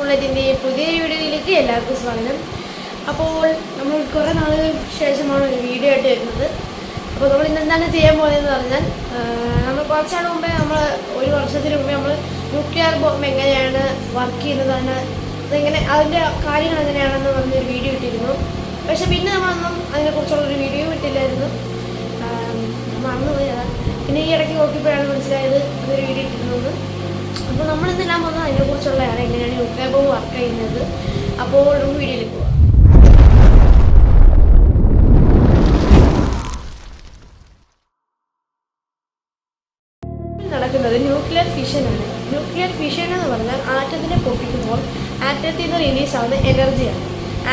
സ്കൂളറ്റിന്റെ പുതിയ വീഡിയോയിലേക്ക് എല്ലാവർക്കും സ്വാഗതം. അപ്പോൾ നമ്മൾ കുറേ നാളുകൾക്ക് ശേഷമാണ് ഒരു വീഡിയോ ആയിട്ട് വരുന്നത്. അപ്പോൾ നമ്മൾ ഇന്ന് എന്താണ് ചെയ്യാൻ പോകുന്നതെന്ന് പറഞ്ഞാൽ നമ്മൾ കുറച്ചാണ് മുമ്പേ നമ്മൾ ഒരു വർഷത്തിന് മുമ്പേ നമ്മൾ ന്യൂക്ലിയർ ബോംബ് എങ്ങനെയാണ് വർക്ക് ചെയ്യുന്നത് അതിന് അതെങ്ങനെ അതിന്റെ കാര്യങ്ങൾ എങ്ങനെയാണെന്ന് പറഞ്ഞൊരു വീഡിയോ ഇട്ടിരുന്നു. പക്ഷെ പിന്നെ നമ്മളൊന്നും അതിനെക്കുറിച്ചുള്ള ഒരു വീഡിയോ ഇട്ടില്ലായിരുന്നു. മറന്നുപോയി അതാ. പിന്നെ ഈ ഇടയ്ക്ക് നോക്കിയപ്പോഴാണ് മനസ്സിലായത് അതൊരു വീഡിയോ ഇട്ടിരുന്നത് അപ്പോൾ നമ്മൾ ഇന്നെല്ലാം അതിനെക്കുറിച്ചുള്ള ആണ് എങ്ങനെയാണ് ന്യൂക്ലിയർ ബോംബ് വർക്ക് ചെയ്യുന്നത്? അപ്പോൾ വീഡിയോയിലേക്ക് പോവാം. നടക്കുന്നത് ന്യൂക്ലിയർ ഫിഷനാണ് ന്യൂക്ലിയർ ഫിഷൻ എന്ന് പറഞ്ഞാൽ ആറ്റത്തിനെ പൊട്ടിക്കുമ്പോൾ ആറ്റത്തിൽ നിന്ന് റിലീസ് ആവുന്ന എനർജിയാണ്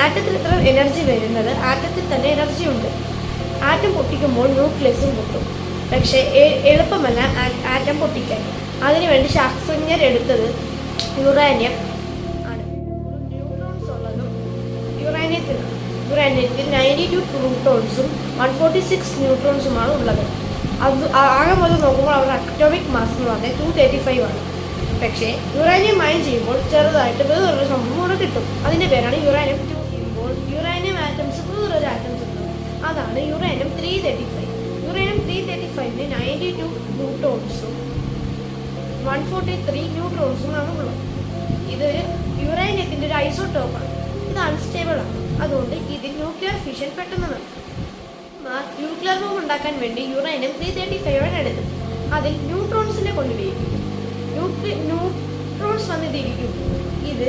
ആറ്റത്തിൽ ഇത്ര എനർജി വരുന്നത് ആറ്റത്തിൽ തന്നെ എനർജി ഉണ്ട്. ആറ്റം പൊട്ടിക്കുമ്പോൾ ന്യൂക്ലിയസും പൊട്ടും. പക്ഷേ എളുപ്പമല്ല ആറ്റം പൊട്ടിക്കാൻ. അതിനുവേണ്ടി ശാസ്ത്രജ്ഞർ എടുത്തത് യുറേനിയം ആണ്. ന്യൂട്രോൺസ് ഉള്ളതും യുറേനിയത്തിൽ യുറേനിയത്തിൽ നയന്റി ടു ന്യൂട്രോൺസും വൺ ഫോർട്ടി സിക്സ് ന്യൂട്രോൺസുമാണ് ഉള്ളത്. അത് ആകെ മുതൽ നോക്കുമ്പോൾ അവരുടെ അറ്റോമിക് മാസ് എന്ന് പറഞ്ഞാൽ ടു തേർട്ടി ഫൈവ് ആണ്. പക്ഷേ യുറേനിയം മൈൻ ചെയ്യുമ്പോൾ ചെറുതായിട്ട് വേറൊരു സംഭവം കൂടെ കിട്ടും. അതിന്റെ പേരാണ് യുറേനിയം ടു ചെയ്യുമ്പോൾ യുറേനിയം ആറ്റംസ് വേറൊരു ആറ്റംസ് ഉണ്ട്. അതാണ് uranium three thirty five uranium three thirty ഫൈവിന് ninety two പ്ലൂട്ടോൺസും വൺ ഫോർട്ടി ത്രീ ന്യൂട്രോൺസുമാണ് ഉള്ളത്. ഇതൊരു യുറേനിയത്തിന്റെ ഒരു ഐസോട്ടോപ്പാണ് ഇത് അൺസ്റ്റേബിൾ ആണ്. അതുകൊണ്ട് ഇതിൽ ന്യൂക്ലിയർ ഫിഷൻ പെട്ടെന്ന് നടക്കും ന്യൂക്ലിയർ ബോംബ് ഉണ്ടാക്കാൻ വേണ്ടി യുറേനിയം ത്രീ തേർട്ടി ഫൈവ് ആണ് എടുത്തത്. അതിൽ ന്യൂട്രോൺസിനെ കൊണ്ടിരിക്കും ന്യൂക്ലി ന്യൂട്രോൺസ് വന്നിരിക്കും ഇത്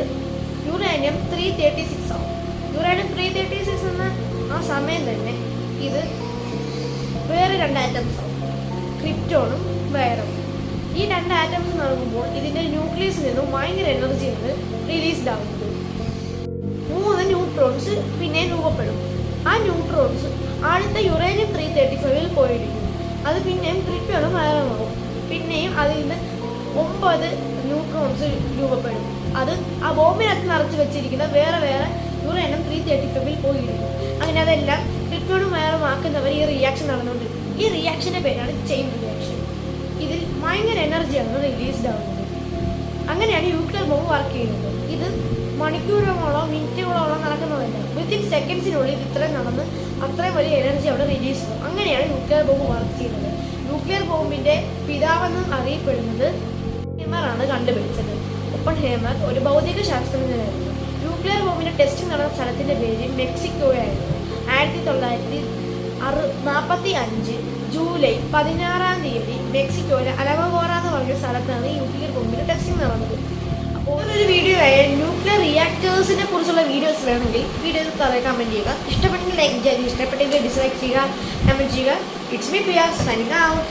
യുറേനിയം ത്രീ തേർട്ടി സിക്സ് ആവും യുറേനിയം ത്രീ തേർട്ടി സിക്സ് എന്ന ആ സമയം തന്നെ ഇത് വേറെ രണ്ട് ആവും ക്രിപ്റ്റോണും വയറും. ഈ രണ്ട് ആറ്റംസ് നൽകുമ്പോൾ ഇതിന്റെ ന്യൂക്ലിയസിൽ നിന്നും ഭയങ്കര എനർജിയാണ് റിലീസ്ഡ് ആകുന്നത് മൂന്ന് ന്യൂട്രോൺസ് പിന്നെ രൂപപ്പെടും. ആ ന്യൂട്രോൺസ് അടുത്ത യുറേനിയം ത്രീ തേർട്ടി ഫൈവിൽ പോയിരിക്കും. അത് പിന്നെയും ക്രിപ്റ്റോണും വയറുമാവും പിന്നെയും അതിൽ നിന്ന് ഒമ്പത് ന്യൂട്രോൺസ് രൂപപ്പെടും. അത് ആ ബോംബിനകത്ത് നിറച്ച് വെച്ചിരിക്കുന്ന വേറെ വേറെ യുറേനിയം ത്രീ തേർട്ടി ഫൈവിൽ പോയിരിക്കും. അങ്ങനെ അതെല്ലാം ക്രിപ്റ്റോണും വയറും ആക്കുന്നവർ ഈ റിയാക്ഷൻ നടന്നുകൊണ്ടിരിക്കും. ഈ റിയാക്ഷന്റെ പേരാണ് ചെയിൻ റിയാക്ഷൻ ഇതിൽ ഭയങ്കര എനർജിയാണ് റിലീസ്ഡ് ആവുന്നത്. അങ്ങനെയാണ് ന്യൂക്ലിയർ ബോംബ് വർക്ക് ചെയ്യുന്നത്. ഇത് മണിക്കൂറുകളോ മിനിറ്റുകളോളം നടക്കുന്നതല്ല. വിത്തിൻ സെക്കൻഡ്സിനുള്ളിൽ ഇത് ഇത്രയും നടന്ന് അത്രയും വലിയ എനർജി അവിടെ റിലീസ് ചെയ്യും അങ്ങനെയാണ് ന്യൂക്ലിയർ ബോംബ് വർക്ക് ചെയ്യുന്നത്. ന്യൂക്ലിയർ ബോംബിന്റെ പിതാവെന്ന് അറിയപ്പെടുന്നത് ഹേമറാണ് കണ്ടുപിടിച്ചത്. ഒപ്പൺ ഹേമർ ഒരു ഭൗതിക ശാസ്ത്രജ്ഞനായിരുന്നു. ന്യൂക്ലിയർ ബോംബിന്റെ ടെസ്റ്റ് നടന്ന സ്ഥലത്തിന്റെ പേര് മെക്സിക്കോയായിരുന്നു. ആയിരത്തി തൊള്ളായിരത്തി അറു നാൽപ്പത്തി അഞ്ച് ജൂലൈ പതിനാറാം തീയതി മെക്സിക്കോയിലെ അലമഗോറ എന്ന് പറഞ്ഞ സ്ഥലത്താണ് ന്യൂക്ലിയർ ബോംബിന് ടെസ്റ്റിംഗ് നടന്നത്. അപ്പോൾ ഒരു വീഡിയോ ആയ ന്യൂക്ലിയർ റിയാക്ടേഴ്സിനെ കുറിച്ചുള്ള വീഡിയോസ് വേണമെങ്കിൽ വീഡിയോ താഴെ കമന്റ് ചെയ്യുക. ഇഷ്ടപ്പെട്ടെങ്കിൽ ലൈക്ക് ചെയ്യുക. ഇഷ്ടപ്പെട്ടെങ്കിൽ ഡിസ്ലൈക്ക് ചെയ്യുക. കമന്റ് ചെയ്യുക. It's me Piya signing out